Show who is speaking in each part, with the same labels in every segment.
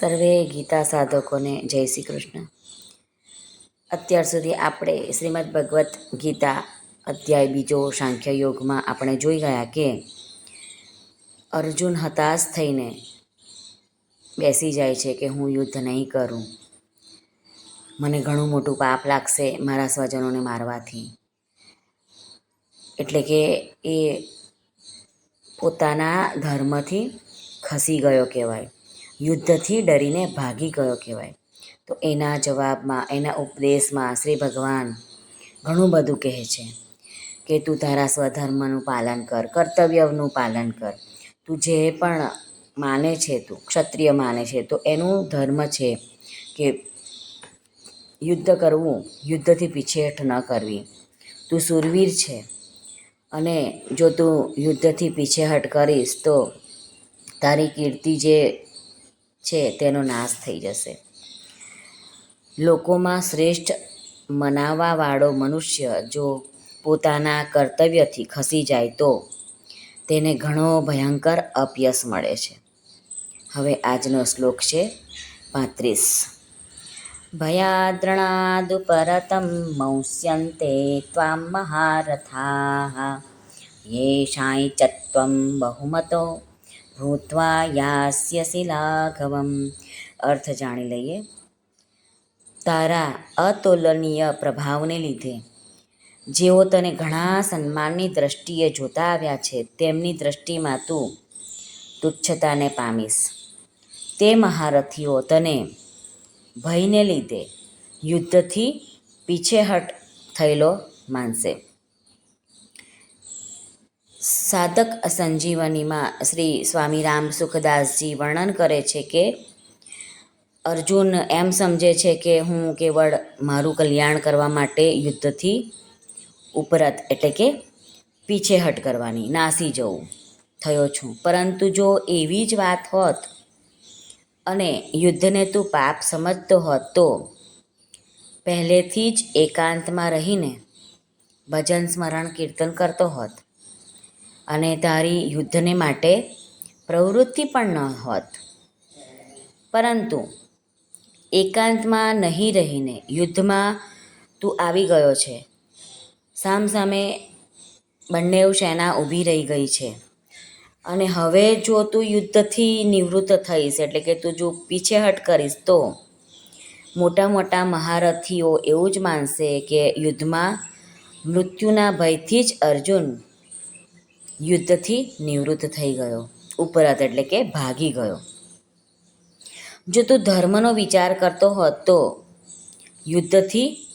Speaker 1: સર્વે ગીતા સાધકોને જય શ્રી કૃષ્ણ. અત્યાર સુધી આપણે શ્રીમદ ભગવદ્ ગીતા અધ્યાય બીજો સાંખ્ય યોગમાં આપણે જોઈ ગયા કે અર્જુન હતાશ થઈને બેસી જાય છે કે હું યુદ્ધ નહીં કરું. મને ઘણું મોટું પાપ લાગશે મારા સ્વજનોને મારવાથી. એટલે કે એ પોતાના ધર્મથી ખસી ગયો કહેવાય. યુદ્ધથી ડરીને ભાગી ગયો કહેવાય. તો એના જવાબમાં, એના ઉપદેશમાં શ્રી ભગવાન ઘણું બધું કહે છે કે તું તારા સ્વધર્મનું પાલન કર, કર્તવ્યનું પાલન કર. તું જે પણ માને છે તું, ક્ષત્રિય માને છે, તો એનું ધર્મ છે કે યુદ્ધ કરવું, યુદ્ધથી પીછેહઠ ન કરવી. તું સુરવીર છે અને જો તું યુદ્ધથી પીછેહટ કરીશ તો તારી કીર્તિ જે છે, તેનો નાશ થઈ જશે. લોકોમાં શ્રેષ્ઠ મનાવાવાળો મનુષ્ય જો પોતાના કર્તવ્યથી ખસી જાય તો તેને ઘણો ભયંકર અપયશ મળે છે. હવે આજનો શ્લોક છે પાંત્રીસ. ભયાદ્રણાદુપરતમ મૌસ્યંતે ત્વામ મહારથા. યેષાય ચત્વમ બહુમતો ભૂત્વા યાસ્યસી લાઘવમ અર્થ જાણી લઈએ તારા અતુલનીય પ્રભાવને લીધે જેઓ તને ઘણા સન્માનની દ્રષ્ટિએ જોતા આવ્યા છે, તેમની દ્રષ્ટિમાં તું તુચ્છતાને પામીશ। તે મહારથીઓ તને ભયને લીધે, યુદ્ધથી પીછેહટ થયેલો માનશે। સાધક સંજીવનીમાં શ્રી સ્વામી રામ સુખદાસજી વર્ણન કરે છે કે, અર્જુન એમ સમજે છે કે હું કેવળ મારું કલ્યાણ કરવા માટે યુદ્ધથી ઉપરત એટલે કે પીછેહટ કરવાની, નાસી જવું, થયો છું. પરંતુ જો એવી જ વાત હોત અને યુદ્ધને તું પાપ સમજતો હોત તો પહેલેથી જ એકાંતમાં રહીને ભજન સ્મરણ કીર્તન કરતો હોત. અને તારી યુદ્ધને માટે પ્રવૃત્તિ પણ ન હોત. પરંતુ એકાંતમાં નહીં રહીને યુદ્ધમાં તું આવી ગયો છે. સામસામે બંને સેના ઊભી રહી ગઈ છે. અને હવે જો તું યુદ્ધથી નિવૃત્ત થઈશ, એટલે કે તું જો પીછેહટ કરીશ, તો મોટા મોટા મહારથીઓ એવું જ માનશે કે યુદ્ધમાં મૃત્યુના ભયથી જ અર્જુન યુદ્ધથી નિવૃત્ત થઈ ગયો. ઉપરત એટલે કે ભાગી ગયો. જો તું ધર્મનો વિચાર કરતો હોત તો યુદ્ધથી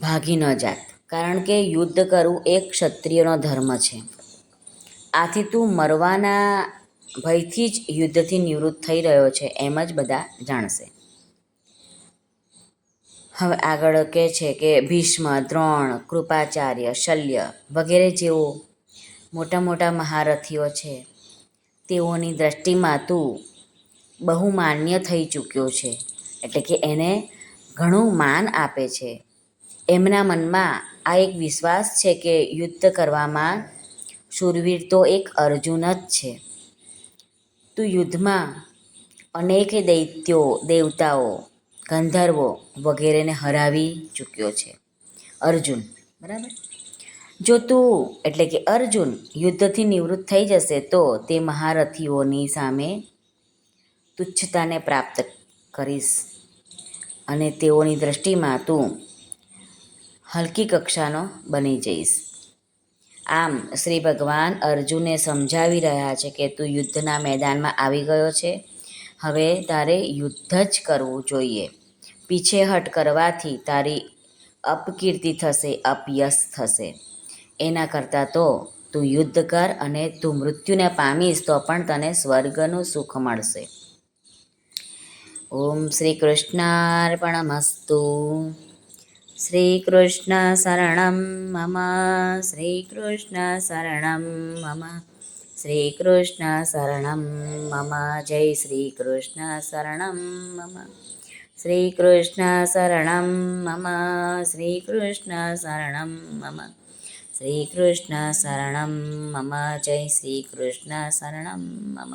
Speaker 1: ભાગી ન જાત. કારણ કે યુદ્ધ કરવું એ ક્ષત્રિયનો ધર્મ છે. આથી તું મરવાના ભયથી જ યુદ્ધથી નિવૃત્ત થઈ રહ્યો છે એમ જ બધા જાણશે. હવે આગળ કહે છે કે ભીષ્મ, દ્રોણ, કૃપાચાર્ય, શલ્ય વગેરે જેઓ મોટા મોટા મહારથીઓ છે. તેઓની દ્રષ્ટિમાં તું બહુ માન્ય થઈ ચૂક્યો છે, એટલે કે એને ઘણું માન આપે છે. એમના મનમાં આ એક વિશ્વાસ છે કે યુદ્ધ કરવામાં શૂરવીર તો એક અર્જુન જ છે. તું યુદ્ધમાં અનેક દૈત્યો, દેવતાઓ, ગંધર્વો વગેરેને હરાવી ચૂક્યો છે. અર્જુન, બરાબર? જો તું, એટલે કે અર્જુન, યુદ્ધથી નિવૃત્ત થઈ જશે, તો તે મહારથીઓની સામે તુચ્છતાને પ્રાપ્ત કરીશ. અને તેઓની દ્રષ્ટિમાં તું હલકી કક્ષાનો બની જઈશ. આમ, શ્રી ભગવાન અર્જુને સમજાવી રહ્યા છે કે તું યુદ્ધના મેદાનમાં આવી ગયો છે. હવે તારે યુદ્ધ જ કરવું જોઈએ. પીછેહટ કરવાથી તારી અપકીર્તિ થશે, અપયશ થશે. એના કરતાં તો તું યુદ્ધ કર અને તું મૃત્યુને પામીશ તો પણ તને સ્વર્ગનું સુખ મળશે. ઓમ શ્રી કૃષ્ણાર્પણમસ્તુ શ્રી કૃષ્ણ શરણમ મમ. શ્રી કૃષ્ણ શરણમ મમ. શ્રી કૃષ્ણ શરણમ મમ. જય શ્રી કૃષ્ણ શરણમ મમ. શ્રી કૃષ્ણ શરણમ મમ. શ્રી કૃષ્ણ શરણમ મમ. શ્રી કૃષ્ણ શરણમ મમ જય શ્રીકૃષ્ણ શરણમ મમ.